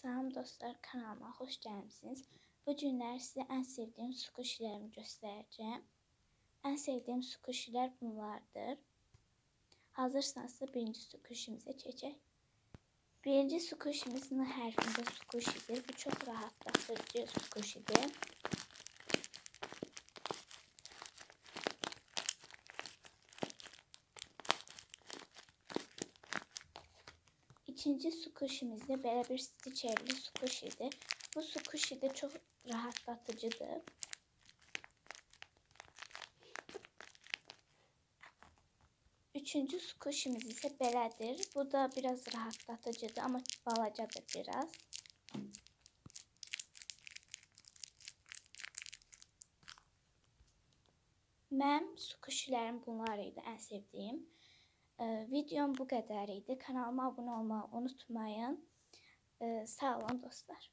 Salam dostlar kanalıma hoş gəlmisiniz. Bu günlər sizə ən sevdiyim su kuşlarımı göstərəcəm. Ən sevdiyim su kuşlar bunlardır. Hazırsanızsa birinci su kuşumuza keçək. Birinci su kuşumuzun hərfində su kuşidir. Bu çox rahatlatıcı su İkinci da belə bir stikerli su kuşidir. Bu su kuşu da çox rahatlatıcıdır. Üçüncü kuşumuz ise belədir. Bu da biraz rahatlatıcıdır ama balacadır biraz. Mənim kuşlarım bunlar idi ən sevdiyim. Ee, videom bu kadar idi. Kanalıma abone olmayı unutmayın. Ee, sağ olun dostlar.